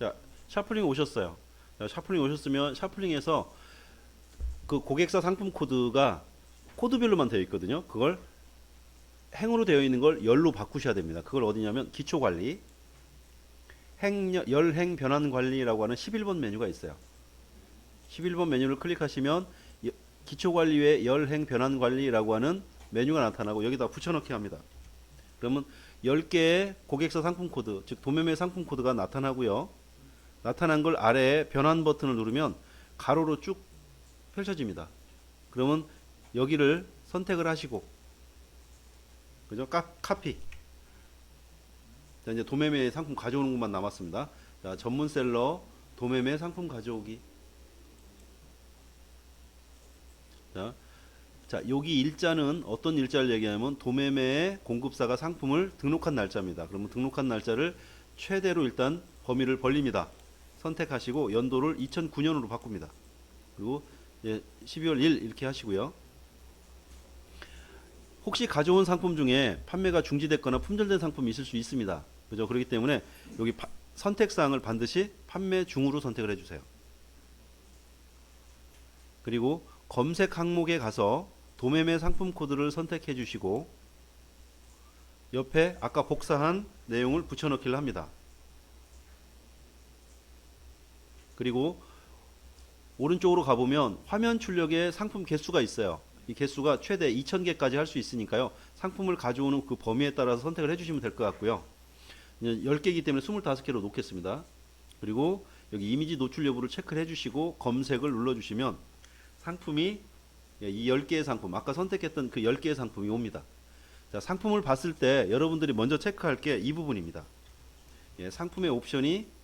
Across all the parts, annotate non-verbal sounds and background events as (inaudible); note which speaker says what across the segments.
Speaker 1: 자, 샤플링 오셨어요. 자, 샤플링 오셨으면 샤플링에서 그 고객사 상품 코드가 코드별로만 되어 있거든요. 그걸 행으로 되어 있는 걸 열로 바꾸셔야 됩니다. 그걸 어디냐면 기초 관리, 행 열행 변환 관리라고 하는 11번 메뉴가 있어요. 11번 메뉴를 클릭하시면 여- 기초 관리 외 열행 변환 관리라고 하는 메뉴가 나타나고 여기다 붙여넣기 합니다. 그러면 10개의 고객사 상품 코드, 즉 도매매 상품 코드가 나타나고요. 나타난 걸 아래에 변환 버튼을 누르면 가로로 쭉 펼쳐집니다. 그러면 여기를 선택을 하시고 그죠? 카, 카피. 자, 이제 도매매 상품 가져오는 것만 남았습니다. 자, 전문 셀러 도매매 상품 가져오기. 자, 자, 여기 일자는 어떤 일자를 얘기하냐면 도매매의 공급사가 상품을 등록한 날짜입니다. 그러면 등록한 날짜를 최대로 일단 범위를 벌립니다. 선택하시고 연도를 2009년으로 바꿉니다. 그리고 이제 12월 1 이렇게 하시고요. 혹시 가져온 상품 중에 판매가 중지됐거나 품절된 상품이 있을 수 있습니다. 그죠? 그렇기 때문에 여기 파- 선택 사항을 반드시 판매 중으로 선택을 해주세요. 그리고 검색 항목에 가서 도매매 상품 코드를 선택해 주시고 옆에 아까 복사한 내용을 붙여넣기를 합니다. 그리고 오른쪽으로 가보면 화면 출력에 상품 개수가 있어요. 이 개수가 최대 2000개까지 할 수 있으니까요. 상품을 가져오는 그 범위에 따라서 선택을 해주시면 될 것 같고요. 이제 10개이기 때문에 25개로 놓겠습니다. 그리고 여기 이미지 노출 여부를 체크를 해주시고 검색을 눌러주시면 상품이 예, 이 10개의 상품, 아까 선택했던 그 10개의 상품이 옵니다. 자, 상품을 봤을 때 여러분들이 먼저 체크할 게 이 부분입니다. 예, 상품의 옵션이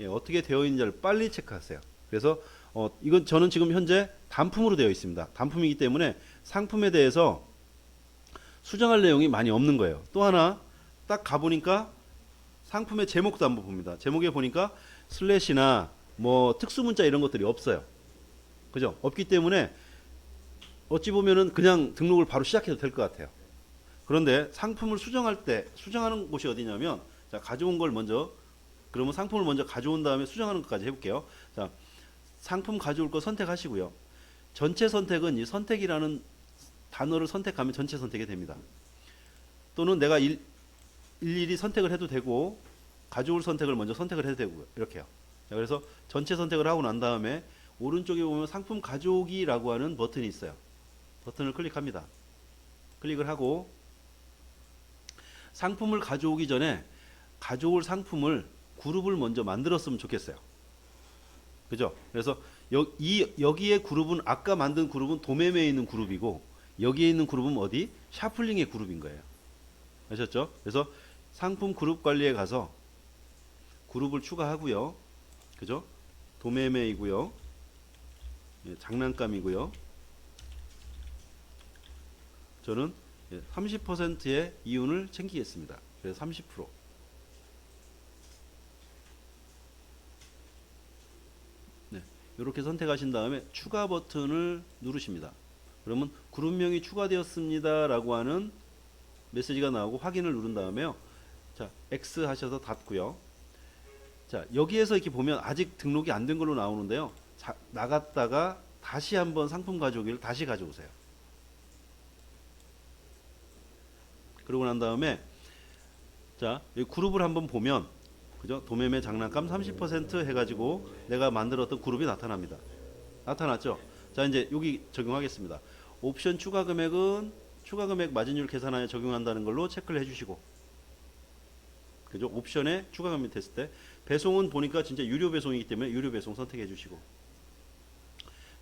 Speaker 1: 예, 어떻게 되어 있는지를 빨리 체크하세요. 그래서 어, 이건 저는 지금 현재 단품으로 되어 있습니다. 단품이기 때문에 상품에 대해서 수정할 내용이 많이 없는 거예요. 또 하나 딱 가보니까 상품의 제목도 한번 봅니다. 제목에 보니까 슬래시나 뭐 특수 문자 이런 것들이 없어요. 그죠? 없기 때문에 어찌 보면은 그냥 등록을 바로 시작해도 될 것 같아요. 그런데 상품을 수정할 때 수정하는 곳이 어디냐면 자 가져온 걸 먼저 그러면 상품을 먼저 가져온 다음에 수정하는 것까지 해볼게요. 자 상품 가져올 거 선택하시고요. 전체 선택은 이 선택이라는 단어를 선택하면 전체 선택이 됩니다. 또는 내가 일, 일일이 선택을 해도 되고 가져올 선택을 먼저 선택을 해도 되고 이렇게요. 자, 그래서 전체 선택을 하고 난 다음에 오른쪽에 보면 상품 가져오기라고 하는 버튼이 있어요. 버튼을 클릭합니다. 클릭을 하고 상품을 가져오기 전에 가져올 상품을 그룹을 먼저 만들었으면 좋겠어요. 그죠? 그래서 여, 이, 여기에 그룹은 아까 만든 그룹은 도매매에 있는 그룹이고 여기에 있는 그룹은 어디? 샤플링의 그룹인 거예요. 아셨죠? 그래서 상품 그룹 관리에 가서 그룹을 추가하고요. 그죠? 도매매이고요. 예, 장난감이고요. 저는 30%의 이윤을 챙기겠습니다. 그래서 30%. 네, 이렇게 선택하신 다음에 추가 버튼을 누르십니다. 그러면 그룹명이 추가되었습니다 라고 하는 메시지가 나오고 확인을 누른 다음에요. 자, X 하셔서 닫고요. 자, 여기에서 이렇게 보면 아직 등록이 안 된 걸로 나오는데요. 자, 나갔다가 다시 한번 상품 가져오기를 다시 가져오세요. 그러고 난 다음에 자, 그룹을 한번 보면 그죠? 도매매 장난감 30% 해가지고 내가 만들었던 그룹이 나타납니다. 나타났죠? 자, 이제 여기 적용하겠습니다. 옵션 추가 금액은 추가 금액 마진율 계산하여 적용한다는 걸로 체크를 해주시고 그죠? 옵션에 추가 금액 됐을 때 배송은 보니까 진짜 유료 배송이기 때문에 유료 배송 선택해 주시고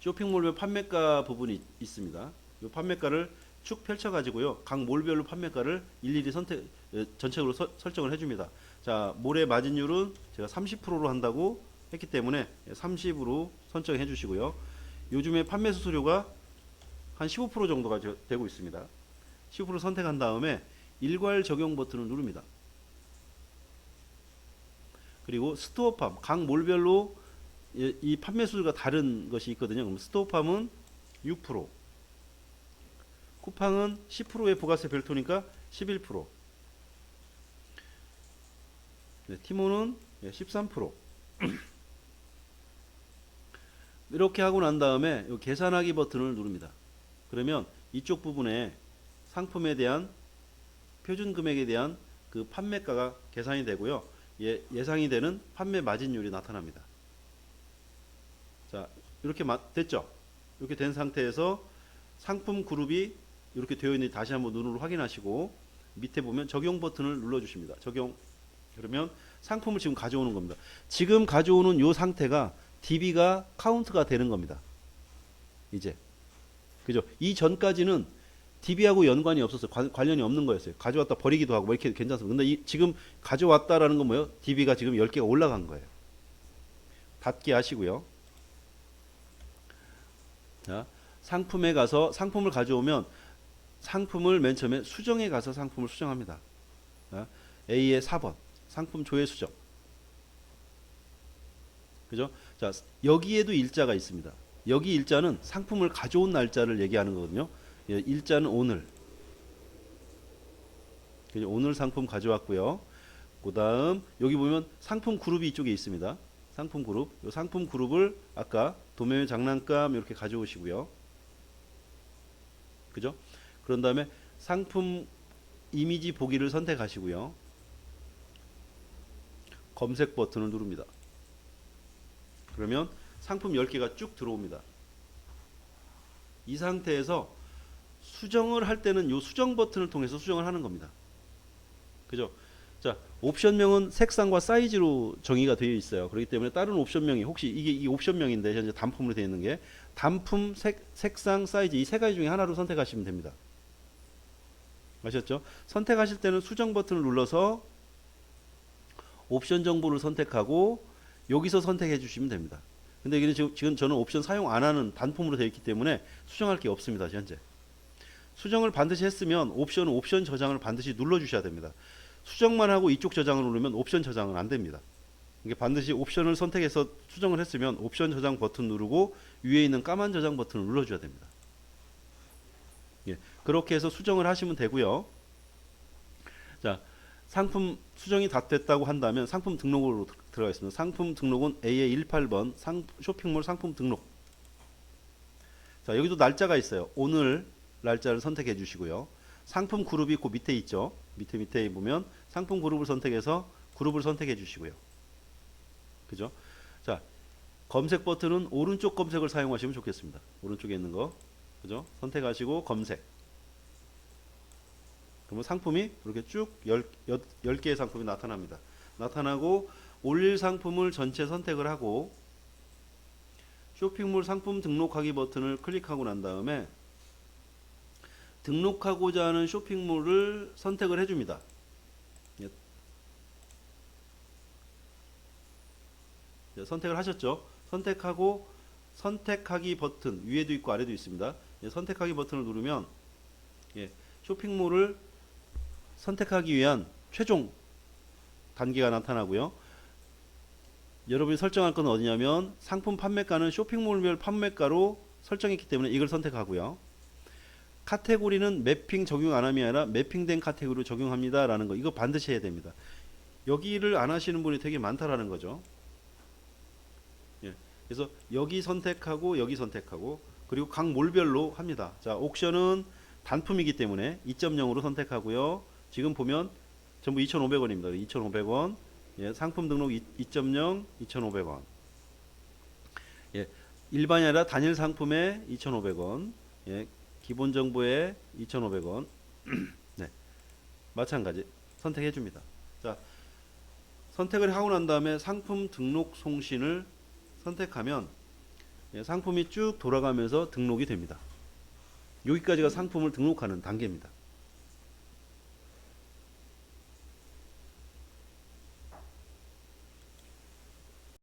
Speaker 1: 쇼핑몰별 판매가 부분이 있습니다. 이 판매가를 쭉 펼쳐 가지고요. 각 몰별로 판매가를 일일이 선택 에, 전체적으로 서- 설정을 해 줍니다. 자, 몰의 마진율은 제가 30%로 한다고 했기 때문에 30으로 선정해 주시고요. 요즘에 판매 수수료가 한 15% 정도가 저- 되고 있습니다. 15% 선택한 다음에 일괄 적용 버튼을 누릅니다. 그리고 스토어팜 각 몰별로 이, 이 판매 수가 다른 것이 있거든요. 그럼 스토어팜은 6%, 쿠팡은 10%의 부가세 별도니까 11%, 네, 예, 13%, (clears throat) 이렇게 하고 난 다음에 요 계산하기 버튼을 누릅니다. 그러면 이쪽 부분에 상품에 대한 표준 금액에 대한 그 판매가가 계산이 되고요. 예, 예상이 되는 판매 마진율이 나타납니다. 자, 이렇게 마- 됐죠? 이렇게 된 상태에서 상품 그룹이 이렇게 되어 있는지 다시 한번 눈으로 확인하시고 밑에 보면 적용 버튼을 눌러 주십니다. 적용. 그러면 상품을 지금 가져오는 겁니다. 지금 가져오는 요 상태가 DB가 카운트가 되는 겁니다. 이제. 그죠? 이 전까지는 DB하고 연관이 없었어요. 관, 관련이 없는 거였어요. 가져왔다 버리기도 하고 뭐 이렇게 괜찮습니다. 근데 이, 지금 가져왔다라는 건 뭐예요? DB가 지금 10개가 올라간 거예요. 닫게 하시고요. 자, 상품에 가서 상품을 가져오면 상품을 맨 처음에 수정에 가서 상품을 수정합니다. 자, A의 4번 상품 조회 수정. 그죠? 자, 여기에도 일자가 있습니다. 여기 일자는 상품을 가져온 날짜를 얘기하는 거거든요. 예, 일자는 오늘. 오늘 상품 가져왔고요. 그다음 여기 보면 상품 그룹이 이쪽에 있습니다. 상품 그룹. 이 상품 그룹을 아까 도매 장난감 이렇게 가져오시고요. 그죠? 그런 다음에 상품 이미지 보기를 선택하시고요. 검색 버튼을 누릅니다. 그러면 상품 10개가 쭉 들어옵니다. 이 상태에서 수정을 할 때는 이 수정 버튼을 통해서 수정을 하는 겁니다. 그죠? 자, 옵션명은 색상과 사이즈로 정의가 되어 있어요. 그렇기 때문에 다른 옵션명이 혹시 이게 이 옵션명인데 현재 단품으로 되어 있는 게 단품, 색, 색상, 사이즈 이 세 가지 중에 하나로 선택하시면 됩니다. 아셨죠? 선택하실 때는 수정 버튼을 눌러서 옵션 정보를 선택하고 여기서 선택해 주시면 됩니다. 근데 이게 지금, 지금 저는 옵션 사용 안 하는 단품으로 되어 있기 때문에 수정할 게 없습니다. 현재. 수정을 반드시 했으면 옵션은 옵션 저장을 반드시 눌러 주셔야 됩니다. 수정만 하고 이쪽 저장을 누르면 옵션 저장은 안 됩니다. 이게 반드시 옵션을 선택해서 수정을 했으면 옵션 저장 버튼 누르고 위에 있는 까만 저장 버튼을 눌러 줘야 됩니다. 예. 그렇게 해서 수정을 하시면 되고요. 자, 상품 수정이 다 됐다고 한다면 상품 등록으로 들- 들어가겠습니다. 상품 등록은 A의 18번 상, 쇼핑몰 상품 등록. 자, 여기도 날짜가 있어요. 오늘 날짜를 선택해 주시고요. 상품 그룹이 그 밑에 있죠. 밑에 밑에 보면 상품 그룹을 선택해서 그룹을 선택해 주시고요. 그죠? 자, 검색 버튼은 오른쪽 검색을 사용하시면 좋겠습니다. 오른쪽에 있는 거. 그죠? 선택하시고 검색. 그러면 상품이 이렇게 쭉 10, 10 개의 상품이 나타납니다. 나타나고 올릴 상품을 전체 선택을 하고 쇼핑몰 상품 등록하기 버튼을 클릭하고 난 다음에 등록하고자 하는 쇼핑몰을 선택을 해줍니다. 예. 예, 선택을 하셨죠? 선택하고 선택하기 버튼 위에도 있고 아래도 있습니다. 예, 선택하기 버튼을 누르면 예, 쇼핑몰을 선택하기 위한 최종 단계가 나타나고요. 여러분이 설정할 건 어디냐면 상품 판매가는 쇼핑몰별 판매가로 설정했기 때문에 이걸 선택하고요. 카테고리는 매핑 적용 안 함이 아니라 매핑된 카테고리로 적용합니다 라는 거 이거 반드시 해야 됩니다. 여기를 안 하시는 분이 되게 많다라는 거죠. 예. 그래서 여기 선택하고 여기 선택하고 그리고 각 몰별로 합니다. 자, 옥션은 단품이기 때문에 2.0으로 선택하고요. 지금 보면 전부 2,500원입니다. 2,500원. 예, 상품 등록 2.0 2,500원. 예, 일반이 아니라 단일 상품에 2,500원. 예, 기본 정보에 2,500원. (clears throat) 네. 마찬가지 선택해 줍니다. 자, 선택을 하고 난 다음에 상품 등록 송신을 선택하면 예, 상품이 쭉 돌아가면서 등록이 됩니다. 여기까지가 상품을 등록하는 단계입니다.